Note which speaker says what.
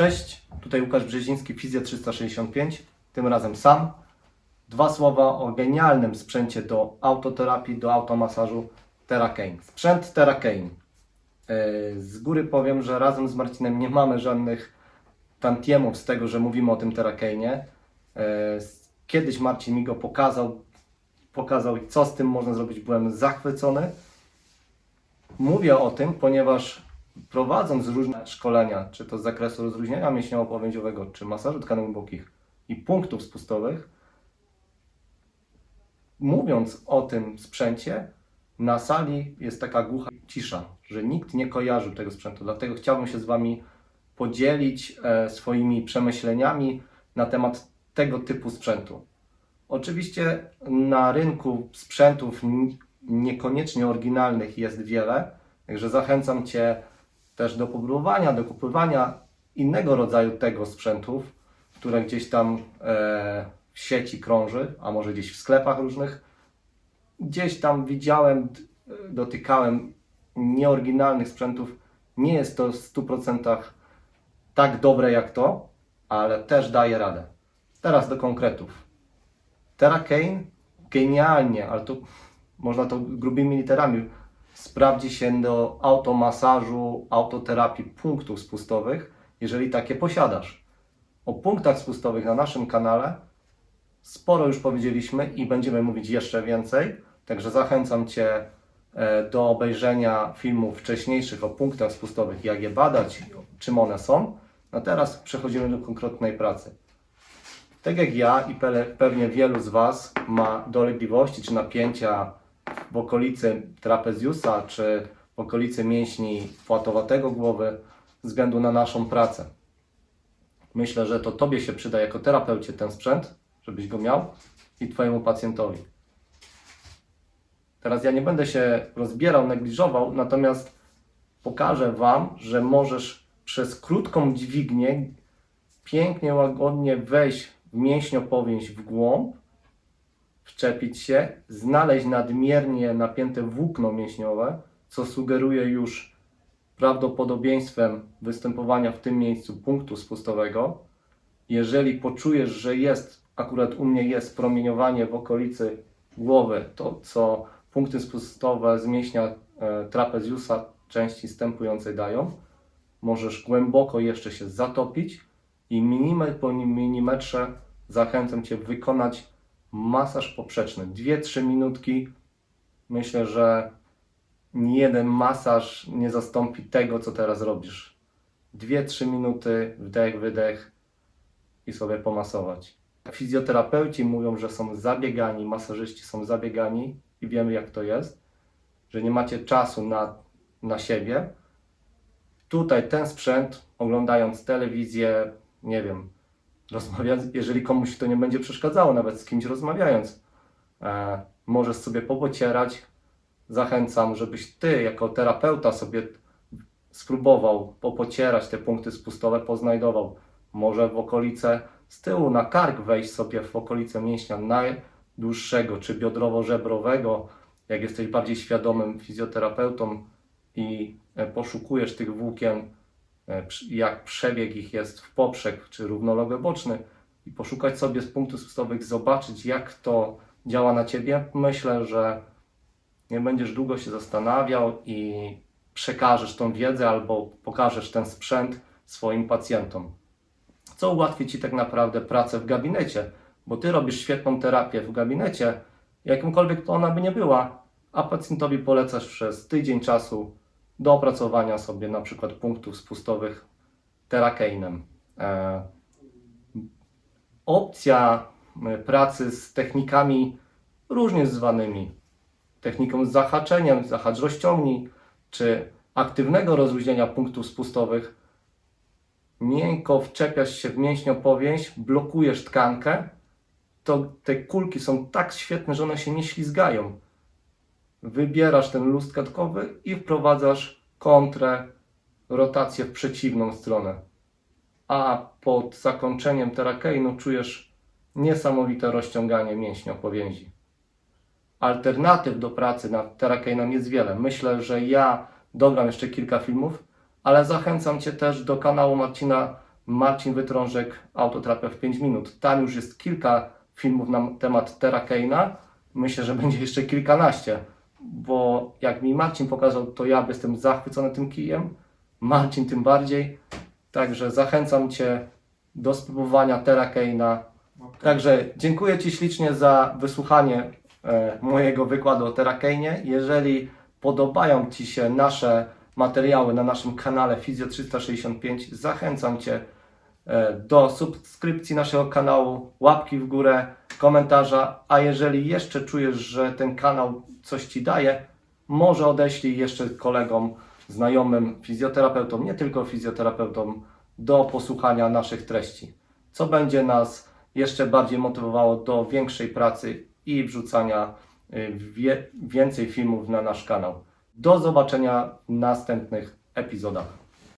Speaker 1: Cześć, tutaj Łukasz Brzeziński, Fizja 365, tym razem sam. Dwa słowa o genialnym sprzęcie do autoterapii, do automasażu TerraCane. Sprzęt TerraCane. Yy, Z góry powiem, że razem z Marcinem nie mamy żadnych tantiemów z tego, że mówimy o tym TerraCane'ie. Yy, Kiedyś Marcin mi go pokazał, pokazał co z tym można zrobić, byłem zachwycony. Mówię o tym, ponieważ prowadząc różne szkolenia, czy to z zakresu rozluźnienia mięśniowo-powięziowego, czy masażu tkanek głębokich i punktów spustowych, mówiąc o tym sprzęcie, na sali jest taka głucha cisza, że nikt nie kojarzył tego sprzętu. Dlatego chciałbym się z Wami podzielić e, swoimi przemyśleniami na temat tego typu sprzętu. Oczywiście na rynku sprzętów niekoniecznie oryginalnych jest wiele, także zachęcam Cię też do popróbowania, do kupowania innego rodzaju tego sprzętów, które gdzieś tam e, w sieci krąży, a może gdzieś w sklepach różnych. Gdzieś tam widziałem, dotykałem nieoryginalnych sprzętów. Nie jest to w 100% tak dobre jak to, ale też daje radę. Teraz do konkretów. TerraCane genialnie, ale to można to grubymi literami, sprawdzi się do automasażu, autoterapii punktów spustowych, jeżeli takie posiadasz. O punktach spustowych na naszym kanale sporo już powiedzieliśmy i będziemy mówić jeszcze więcej, także zachęcam Cię e, do obejrzenia filmów wcześniejszych o punktach spustowych, jak je badać, czym one są. A teraz przechodzimy do konkretnej pracy. Tak jak ja i pe- pewnie wielu z Was ma dolegliwości czy napięcia w okolicy trapezjusa czy w okolicy mięśni płatowatego głowy względu na naszą pracę. Myślę, że to Tobie się przyda jako terapeucie ten sprzęt, żebyś go miał i Twojemu pacjentowi. Teraz ja nie będę się rozbierał, negliżował, natomiast pokażę Wam, że możesz przez krótką dźwignię pięknie, łagodnie wejść w mięśniopowięź w głąb, wczepić się, znaleźć nadmiernie napięte włókno mięśniowe, co sugeruje już prawdopodobieństwem występowania w tym miejscu punktu spustowego. Jeżeli poczujesz, że jest, akurat u mnie jest promieniowanie w okolicy głowy, to co punkty spustowe z mięśnia e, trapezjusa części stępującej dają, możesz głęboko jeszcze się zatopić i milimetr po milimetrze zachęcam Cię wykonać masaż poprzeczny. 2-3 minutki. Myślę, że jeden masaż nie zastąpi tego, co teraz robisz. 2-3 minuty, wdech, wydech i sobie pomasować. Fizjoterapeuci mówią, że są zabiegani, masażyści są zabiegani i wiemy jak to jest, że nie macie czasu na, na siebie. Tutaj ten sprzęt, oglądając telewizję, nie wiem, rozmawiając, jeżeli komuś to nie będzie przeszkadzało, nawet z kimś rozmawiając, e, możesz sobie popocierać. Zachęcam, żebyś ty jako terapeuta sobie spróbował popocierać te punkty spustowe, poznajdował. Może w okolice z tyłu na kark wejść sobie w okolice mięśnia najdłuższego czy biodrowo-żebrowego, jak jesteś bardziej świadomym fizjoterapeutą i e, poszukujesz tych włókien, jak przebieg ich jest w poprzek czy równolegle boczny i poszukać sobie z punktów spustowych, zobaczyć jak to działa na Ciebie, myślę, że nie będziesz długo się zastanawiał i przekażesz tą wiedzę albo pokażesz ten sprzęt swoim pacjentom. Co ułatwi Ci tak naprawdę pracę w gabinecie, bo Ty robisz świetną terapię w gabinecie, jakimkolwiek to ona by nie była, a pacjentowi polecasz przez tydzień czasu do opracowania sobie na przykład punktów spustowych terakeinem. E, opcja e, pracy z technikami różnie zwanymi, techniką z zahacz rozciągnij, czy aktywnego rozluźnienia punktów spustowych, miękko wczepiasz się w mięśniopowięź, blokujesz tkankę, to te kulki są tak świetne, że one się nie ślizgają. Wybierasz ten luz tkankowy i wprowadzasz kontrę, rotację w przeciwną stronę. A pod zakończeniem terakeinu czujesz niesamowite rozciąganie mięśniopowięzi alternatyw do pracy nad Terracane'em jest wiele. Myślę, że ja dogram jeszcze kilka filmów, ale zachęcam Cię też do kanału Marcina Marcin Wytrążek, Autoterapia w 5 minut. Tam już jest kilka filmów na temat Terakeina. Myślę, że będzie jeszcze kilkanaście, bo jak mi Marcin pokazał, to ja jestem zachwycony tym kijem. Marcin tym bardziej. Także zachęcam Cię do spróbowania Terakeina. Także dziękuję Ci ślicznie za wysłuchanie e, mojego wykładu o Terakeinie. Jeżeli podobają Ci się nasze materiały na naszym kanale Fizjo 365, zachęcam Cię e, do subskrypcji naszego kanału, łapki w górę, komentarza, a jeżeli jeszcze czujesz, że ten kanał coś Ci daje, może odeślij jeszcze kolegom, znajomym fizjoterapeutom, nie tylko fizjoterapeutom, do posłuchania naszych treści, co będzie nas jeszcze bardziej motywowało do większej pracy i wrzucania y, wie, więcej filmów na nasz kanał. Do zobaczenia w następnych epizodach.